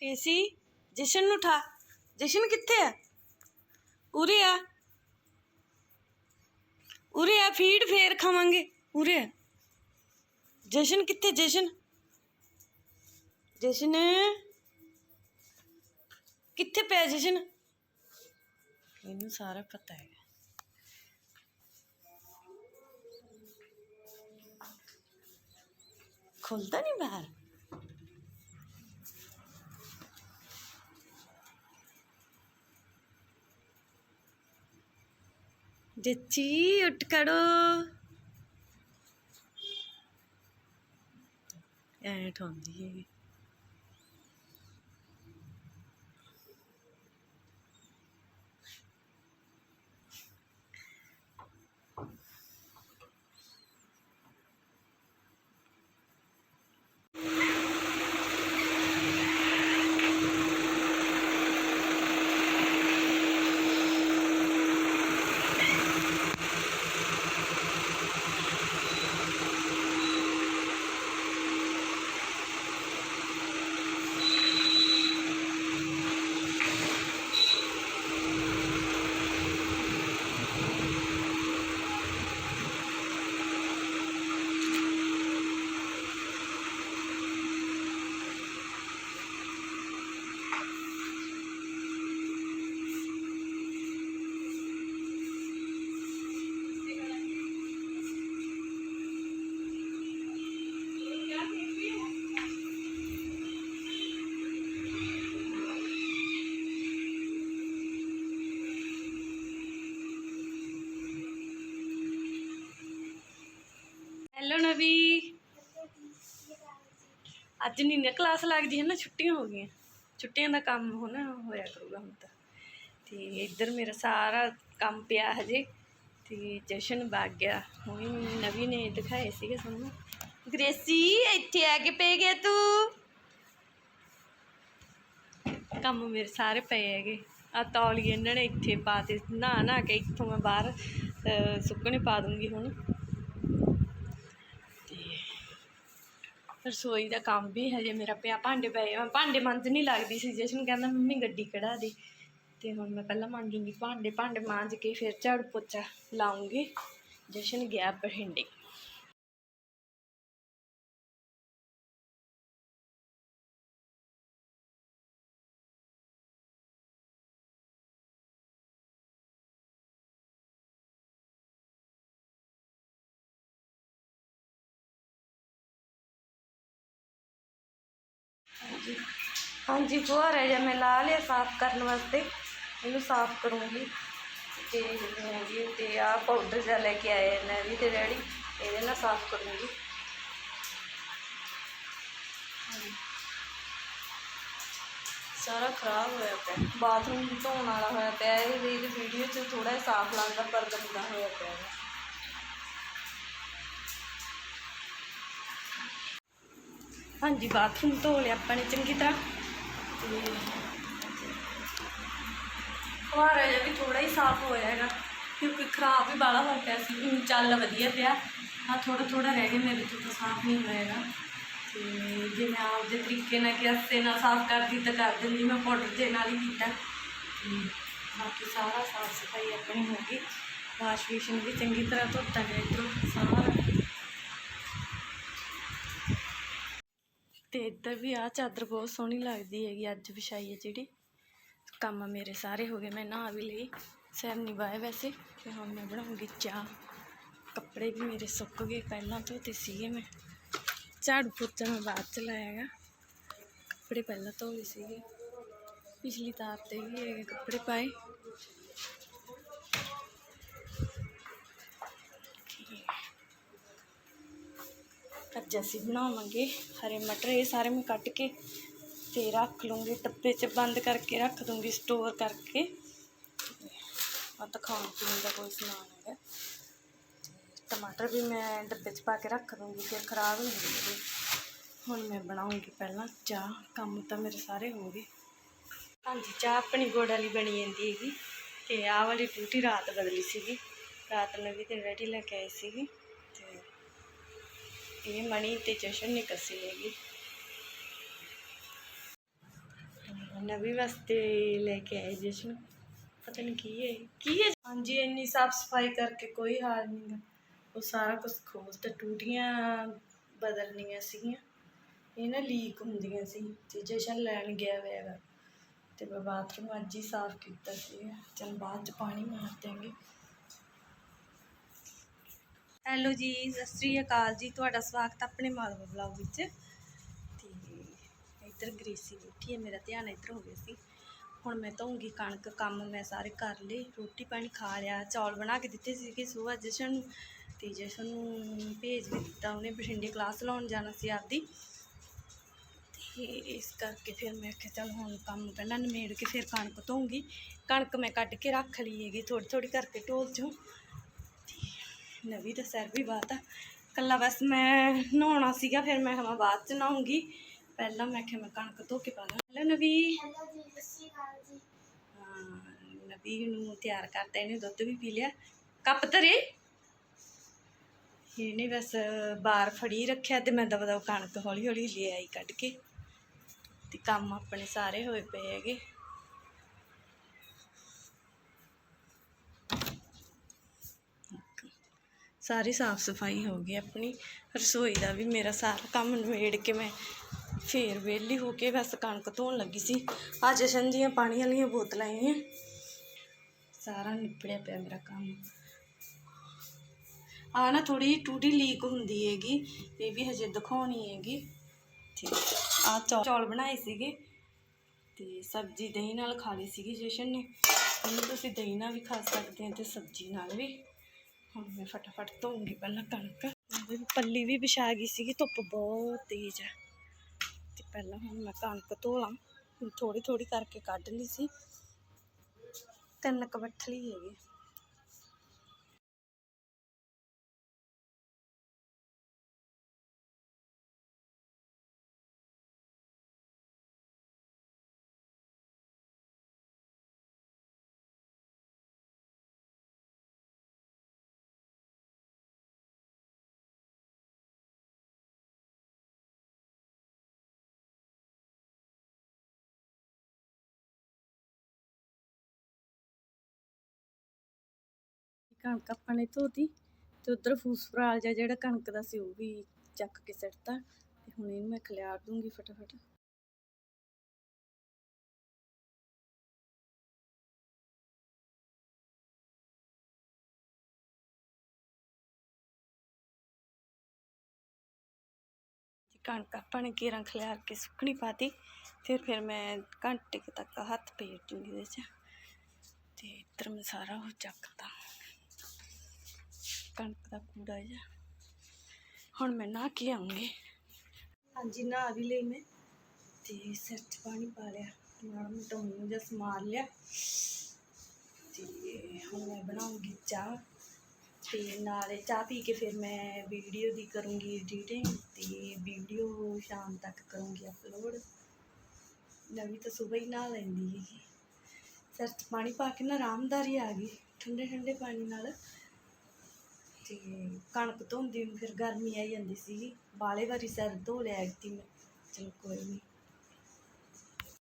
ਕ੍ਰੇਸੀ ਜਸ਼ਨ ਨੂੰ ਉਠਾ ਜਸ਼ਨ ਕਿੱਥੇ ਆ? ਉਰੇ ਆ। ਉਰੇ ਆ, ਫੀਡ ਫੇਰ ਖਾਵਾਂਗੇ। ਉਰੇ ਆ। ਜਸ਼ਨ ਕਿੱਥੇ, ਜਸ਼ਨ? ਜਸ਼ਨ ਕਿੱਥੇ ਪਿਆ ਜਸ਼ਨ? ਇਹਨੂੰ ਸਾਰਾ ਪਤਾ ਹੈ ਖੁੱਲਦਾ ਨਹੀਂ ਬਾਹਰ? ਜੱਚੀ ਉੱਠ ਖੜੋ। ਐ ਠਾਉਂਦੀ ਹੈਗੀ। ਹੈਲੋ ਅੱਜ ਨਹੀਂ ਨਾ ਕਲਾਸ ਲੱਗਦੀ ਹੈ ਨਾ, ਛੁੱਟੀਆਂ ਹੋ ਗਈਆਂ। ਛੁੱਟੀਆਂ ਦਾ ਕੰਮ ਹੋਣਾ ਹੋਇਆ ਕਰੂਗਾ ਹੁਣ ਤਾਂ। ਤੇ ਇੱਧਰ ਮੇਰਾ ਸਾਰਾ ਕੰਮ ਪਿਆ ਹਜੇ, ਤੇ ਜਸ਼ਨ ਵਗ ਗਿਆ। ਹੁਣੀ ਨਵੀ ਨੇ ਦਿਖਾਏ ਸੀਗੇ ਸਾਨੂੰ। ਗ੍ਰੇਸੀ, ਇੱਥੇ ਆ ਕੇ ਪੈ ਗਿਆ ਤੂੰ। ਕੰਮ ਮੇਰੇ ਸਾਰੇ ਪਏ ਹੈਗੇ। ਆ ਤੌਲੀਏ ਇਹਨਾਂ ਨੇ ਇੱਥੇ ਪਾ ਤੇ ਨਹਾ ਨਾ ਕੇ ਇੱਥੋਂ ਮੈਂ ਬਾਹਰ ਸੁੱਕਣੇ ਪਾ ਦੂੰਗੀ ਹੁਣ। ਰਸੋਈ ਦਾ ਕੰਮ ਵੀ ਹਜੇ ਮੇਰਾ ਪਿਆ, ਭਾਂਡੇ ਪਏ ਮੈਂ ਭਾਂਡੇ ਮਾਂਜ ਨਹੀਂ ਲੱਗਦੀ ਸੀ, ਜਸ਼ਨ ਕਹਿੰਦਾ, ਮੰਮੀ ਗੱਡੀ ਕਢਾ ਦੇ। ਤੇ ਹੁਣ ਮੈਂ ਪਹਿਲਾਂ ਮਾਂਜੂੰਗੀ ਭਾਂਡੇ ਭਾਂਡੇ ਮਾਂਜ ਕੇ ਫਿਰ ਝਾੜੂ ਪੋਚਾ ਲਾਉਂਗੀ। ਜਸ਼ਨ ਗਿਆ ਬਠਿੰਡੇ। ਹਾਂਜੀ ਹਾਂਜੀ ਫੁਹਾਰਾ ਜਿਹਾ ਮੈਂ ਲਾ ਲਿਆ ਸਾਫ਼ ਕਰਨ ਵਾਸਤੇ। ਇਹਨੂੰ ਸਾਫ਼ ਕਰੂੰਗੀ। ਤੇ ਹਾਂਜੀ ਤੇ ਆਹ ਪਾਊਡਰ ਜਿਹਾ ਲੈ ਕੇ ਆਏ ਨੇ ਵੀ ਤੇ ਡੈਡੀ ਇਹਦੇ ਨਾਲ ਸਾਫ਼ ਕਰੂੰਗੀ। ਹਾਂਜੀ। ਸਾਰਾ ਖਰਾਬ ਹੋਇਆ ਪਿਆ। ਬਾਥਰੂਮ ਧੋਣ ਵਾਲਾ ਹੋਇਆ ਪਿਆ ਇਹ ਇਹਦੀ ਵੀਡੀਓ 'ਚ ਥੋੜਾ ਜਿਹਾ ਸਾਫ਼ ਲੱਗਦਾ ਪਰ ਗੰਦਾ ਹੋਇਆ ਪਿਆ। ਹਾਂਜੀ ਬਾਥਰੂਮ ਧੋ ਲਿਆ ਆਪਾਂ ਨੇ, ਚੰਗੀ ਤਰ੍ਹਾਂ। ਤੇ ਫੁਹਾਰਾ ਜਿਹਾ ਵੀ ਥੋੜਾ ਹੀ ਸਾਫ਼ ਹੋਇਆ ਹੈਗਾ ਕਿਉਂਕਿ ਖਰਾਬ ਵੀ ਬਾਲਾ ਹੋ ਪਿਆ ਸੀ ਊਂ ਚੱਲ ਵਧੀਆ ਪਿਆ। ਆ ਥੋੜਾ ਥੋੜਾ ਰਹਿ ਗਿਆ, ਮੇਰੇ ਤੋਂ ਤਾਂ ਸਾਫ਼ ਨਹੀਂ ਹੋਏਗਾ ਤੇ ਜੇ ਮੈਂ ਆਪਦੇ ਤਰੀਕੇ ਨਾਲ ਕਿਆਸੇ ਨਾਲ ਸਾਫ਼ ਕਰਦੀ ਤਾਂ ਕਰ ਦਿੰਦੀ, ਮੈਂ ਪਾਊਡਰ ਦੇ ਨਾਲ ਹੀ ਕੀਤਾ। ਤੇ ਬਾਕੀ ਸਾਰਾ ਸਾਫ਼ ਸਫ਼ਾਈ ਆਪਣੀ ਹੋ ਗਈ। ਵਾਸ਼ ਬੇਸ਼ਨ ਵੀ ਚੰਗੀ ਤਰ੍ਹਾਂ ਧੋਤਾ ਗਿਆ ਇੱਧਰੋਂ, ਸਾਰਾ। ਇੱਧਰ ਵੀ ਆ ਚਾਦਰ ਬਹੁਤ ਸੋਹਣੀ ਲੱਗਦੀ ਹੈਗੀ ਅੱਜ ਵਿਛਾਈ ਹੈ ਜਿਹੜੀ। ਕੰਮ ਮੇਰੇ ਸਾਰੇ ਹੋ ਗਏ, ਮੈਂ ਨਹਾ ਵੀ ਲਈ, ਸਿਰ ਨਹੀਂ ਵਾਏ ਵੈਸੇ, ਤੇ ਹੁਣ ਮੈਂ ਬਣਾਉਂਗੀ ਚਾਹ। ਕੱਪੜੇ ਵੀ ਮੇਰੇ ਸੁੱਕ ਗਏ ਪਹਿਲਾਂ ਧੋਤੇ ਸੀਗੇ ਮੈਂ। ਝਾੜੂ ਪੋਚਾ ਮੈਂ ਬਾਅਦ ਚ ਲਾਇਆ ਹੈਗਾ। ਕੱਪੜੇ ਪਹਿਲਾਂ ਧੋਏ ਸੀਗੇ। ਪਿਛਲੀ ਤਾਰ ਤੇ ਵੀ ਹੈਗੇ ਕੱਪੜੇ ਪਾਏ। ਅੱਜ ਅਸੀਂ ਬਣਾਵਾਂਗੇ ਹਰੇ ਮਟਰ, ਇਹ ਸਾਰੇ ਮੈਂ ਕੱਟ ਕੇ ਤੇ ਰੱਖ ਲੂੰਗੀ ਡੱਬੇ 'ਚ ਬੰਦ ਕਰਕੇ ਰੱਖ ਦੂੰਗੀ ਸਟੋਰ ਕਰਕੇ। ਆ ਤਾਂ ਖਾਣ ਪੀਣ ਦਾ ਕੋਈ ਸਮਾਨ ਹੈਗਾ। ਟਮਾਟਰ ਵੀ ਮੈਂ ਡੱਬੇ 'ਚ ਪਾ ਕੇ ਰੱਖ ਦੂੰਗੀ, ਫਿਰ ਖਰਾਬ ਨਹੀਂ ਹੋਣਗੇ। ਹੁਣ ਮੈਂ ਬਣਾਉਂਗੀ ਪਹਿਲਾਂ ਚਾਹ, ਕੰਮ ਤਾਂ ਮੇਰੇ ਸਾਰੇ ਹੋ ਗਏ। ਹਾਂਜੀ, ਚਾਹ ਆਪਣੀ ਗੁੜ ਵਾਲੀ ਬਣੀ ਜਾਂਦੀ ਹੈਗੀ। ਤੇ ਆਹ ਵਾਲੀ ਟੂਟੀ ਰਾਤ ਬਦਲੀ ਸੀਗੀ। ਰਾਤ ਨੂੰ ਵੀ ਤੇ ਰੈਡੀ ਲੈ ਕੇ ਆਈ ਸੀਗੀ। ਇਹ ਮਣੀ ਤੇ ਜਸ਼ਨ ਨੇ ਕਸੀ ਹੈਗੀ। ਨਵੀਂ ਵਾਸਤੇ ਲੈ ਕੇ ਆਏ ਜਸ਼ਨ। ਪਤਾ ਨਹੀਂ ਕੀ ਹੈ ਕੀ ਹੈ? ਹਾਂਜੀ, ਇੰਨੀ ਸਾਫ਼ ਸਫ਼ਾਈ ਕਰਕੇ ਕੋਈ ਹਾਲ ਨਹੀਂ ਉਹ ਸਾਰਾ ਕੁਝ ਖੋਲ ਤੇ ਟੂਟੀਆਂ ਬਦਲਣੀਆਂ ਸੀਗੀਆਂ। ਇਹ ਨਾ ਲੀਕ ਹੁੰਦੀਆਂ ਸੀ ਤੇ ਜਸ਼ਨ ਲੈਣ ਗਿਆ ਹੋਇਆ ਤੇ ਮੈਂ ਬਾਥਰੂਮ ਅੱਜ ਹੀ ਸਾਫ਼ ਕੀਤਾ ਸੀ ਚਲ ਬਾਅਦ ਚ ਪਾਣੀ ਮਾਰ ਦਿਆਂਗੇ। ਹੈਲੋ ਜੀ, ਸਤਿ ਸ੍ਰੀ ਅਕਾਲ ਜੀ। ਤੁਹਾਡਾ ਸਵਾਗਤ ਆਪਣੇ ਮਾਲਵਾ ਬਲੌਗ ਵਿੱਚ। ਤੇ ਇੱਧਰ ਗ੍ਰੇਸੀ ਬੈਠੀ ਹੈ, ਮੇਰਾ ਧਿਆਨ ਇੱਧਰ ਹੋ ਗਿਆ ਸੀ। ਹੁਣ ਮੈਂ ਧੋਉਂਗੀ ਕਣਕ, ਕੰਮ ਮੈਂ ਸਾਰੇ ਕਰ ਲਏ। ਰੋਟੀ ਪਾਣੀ ਖਾ ਲਿਆ, ਚੌਲ ਬਣਾ ਕੇ ਦਿੱਤੇ ਸੀਗੇ ਸੁਬਾਹ ਜਸ਼ਨ ਨੂੰ। ਤੇ ਜਸ਼ਨ ਨੂੰ ਭੇਜ ਵੀ ਦਿੱਤਾ ਉਹਨੇ, ਬਠਿੰਡੇ ਕਲਾਸ ਲਾਉਣ ਜਾਣਾ ਸੀ ਆਪਦੀ। ਤੇ ਇਸ ਕਰਕੇ ਫਿਰ ਮੈਂ ਕਿਹਾ ਚੱਲ ਹੁਣ ਕੰਮ ਪਹਿਲਾਂ ਨਿਮੇੜ ਕੇ ਫਿਰ ਕਣਕ ਧੋਉਂਗੀ ਕਣਕ ਮੈਂ ਕੱਢ ਕੇ ਰੱਖ ਲਈ ਹੈਗੀ ਥੋੜੀ ਥੋੜੀ ਕਰਕੇ ਢੋਲ ਚੋਂ। ਨਵੀਂ ਤਾਂ ਸਿਰ ਵੀ ਬਾਤ ਆ। ਕੱਲਾ ਬਸ ਮੈਂ ਨਹਾਉਣਾ ਸੀਗਾ ਫਿਰ ਮੈਂ ਹਮਾ ਬਾਅਦ ਚ ਨਹਾਉਂਗੀ। ਪਹਿਲਾਂ ਮੈਂ ਕਿਹਾ ਮੈਂ ਕਣਕ ਧੋ ਕੇ ਪਾ ਲਾਂ ਹੈਲੋ ਨਵੀ ਹਾਂ ਨਵੀ ਨੂੰ ਤਿਆਰ ਕਰਤਾ ਇਹਨੇ ਦੁੱਧ ਵੀ ਪੀ ਲਿਆ। ਕੱਪ ਧਰੇ। ਇਹਨੇ ਬਸ ਬਾਹਰ ਫੜੀ ਰੱਖਿਆ ਤੇ ਮੈਂ ਦਵਾ ਕਣਕ ਹੌਲੀ ਹੌਲੀ ਲੈ ਆਈ ਕੱਢ ਕੇ। ਤੇ ਕੰਮ ਆਪਣੇ ਸਾਰੇ ਹੋਏ ਪਏ ਹੈਗੇ। ਸਾਰੀ ਸਾਫ਼ ਸਫ਼ਾਈ ਹੋ ਗਈ ਆਪਣੀ। ਰਸੋਈ ਦਾ ਵੀ ਮੇਰਾ ਸਾਰਾ ਕੰਮ ਨਿਬੇੜ ਕੇ ਮੈਂ ਫੇਰ ਵਿਹਲੀ ਹੋ ਕੇ ਬਸ ਕਣਕ ਧੋਣ ਲੱਗੀ ਸੀ। ਆ ਜਸ਼ਨ ਦੀਆਂ ਪਾਣੀ ਵਾਲੀਆਂ ਬੋਤਲਾਂ ਆਈਆਂ। ਸਾਰਾ ਨਿਪੜਿਆ ਪਿਆ ਮੇਰਾ ਕੰਮ। ਆ ਨਾ ਥੋੜੀ ਟੂਟੀ ਲੀਕ ਹੁੰਦੀ ਹੈਗੀ, ਇਹ ਵੀ ਹਜੇ ਦਿਖਾਉਣੀ ਹੈਗੀ। ਠੀਕ ਆ ਚੌਲ ਬਣਾਏ ਸੀਗੇ ਤੇ ਸਬਜ਼ੀ ਦਹੀਂ ਨਾਲ ਖਾ ਲਈ ਸੀਗੀ ਜਸ਼ਨ ਨੇ। ਇਹਨੂੰ ਤੁਸੀਂ ਦਹੀਂ ਨਾਲ ਵੀ ਖਾ ਸਕਦੇ ਆ ਤੇ ਸਬਜ਼ੀ ਨਾਲ ਵੀ। ਹੁਣ ਮੈਂ ਫਟਾਫਟ ਧੋਉਂਗੀ ਪਹਿਲਾਂ ਕਣਕ ਪੱਲੀ ਵੀ ਵਿਛਾ ਗਈ ਸੀਗੀ, ਧੁੱਪ ਬਹੁਤ ਤੇਜ਼ ਹੈ। ਤੇ ਪਹਿਲਾਂ ਹੁਣ ਮੈਂ ਕਣਕ ਧੋ ਲਾਂ। ਥੋੜੀ ਥੋੜੀ ਕਰਕੇ ਕੱਢ ਲਈ ਸੀ। ਤਿੰਨ ਕੁ ਬੱਠਲੀ ਹੈਗੀ। ਕਣਕ ਆਪਾਂ ਨੇ ਧੋਤੀ ਤੇ ਉਧਰ ਫੂਸਫਰਾਲ ਜਿਹਾ ਜਿਹੜਾ ਕਣਕ ਦਾ ਸੀ ਉਹ ਵੀ ਚੱਕ ਕੇ ਸਿੱਟਤਾ ਤੇ ਹੁਣ ਇਹਨੂੰ ਮੈਂ ਖਿਲਾਰ ਦੂੰਗੀ ਫਟਾਫਟ। ਕਣਕ ਆਪਾਂ ਨੇ ਕੇਰਾਂ ਖਿਲਾਰ ਕੇ ਸੁੱਕਣੀ ਪਾਤੀ, ਫਿਰ ਫਿਰ ਮੈਂ ਘੰਟੇ ਤੱਕ ਹੱਥ ਪੇਟ ਦੂੰਗੀ ਇਹਦੇ 'ਚ ਤੇ ਇੱਧਰ ਮੈਂ ਸਾਰਾ ਉਹ ਚੱਕਦਾ ਕਣਕ ਦਾ ਕੂੜਾ ਜਿਹਾ। ਹੁਣ ਮੈਂ ਨਹਾ ਕੇ ਆਉਂਗੀ। ਹਾਂਜੀ, ਨਹਾ ਵੀ ਲਈ ਮੈਂ। ਤੇ ਸਿਰ 'ਚ ਪਾਣੀ ਪਾ ਲਿਆ। ਮਾੜਾ ਮੋਟਾ ਜਿਹਾ ਸਮਾਰ ਲਿਆ। ਤੇ ਹੁਣ ਮੈਂ ਬਣਾਉਂਗੀ ਚਾਹ। ਤੇ ਨਾਲੇ ਚਾਹ ਪੀ ਕੇ ਫਿਰ ਮੈਂ ਵੀਡੀਓ ਦੀ ਕਰੂੰਗੀ ਐਡੀਟਿੰਗ ਤੇ ਵੀਡੀਓ ਸ਼ਾਮ ਤੱਕ ਕਰੂੰਗੀ ਅਪਲੋਡ ਨਵੀਂ ਤਾਂ ਸਵੇਰ ਹੀ ਨਹਾ ਲੈਂਦੀ ਹੈਗੀ ਸਿਰ 'ਚ ਪਾਣੀ ਪਾ ਕੇ ਨਾ ਆਰਾਮਦਾਰੀ ਆ ਗਈ। ਠੰਡੇ ਠੰਡੇ ਪਾਣੀ ਨਾਲ ਤੇ ਕਣਕ ਧੋਂਦੀ ਨੂੰ ਫਿਰ ਗਰਮੀ ਆਈ ਜਾਂਦੀ ਸੀਗੀ। ਬਾਹਲੇ ਵਾਰੀ ਸਿਰ ਧੋ ਲਿਆ ਐਤੀ ਮੈਂ ਚਲੋ ਕੋਈ ਨਹੀਂ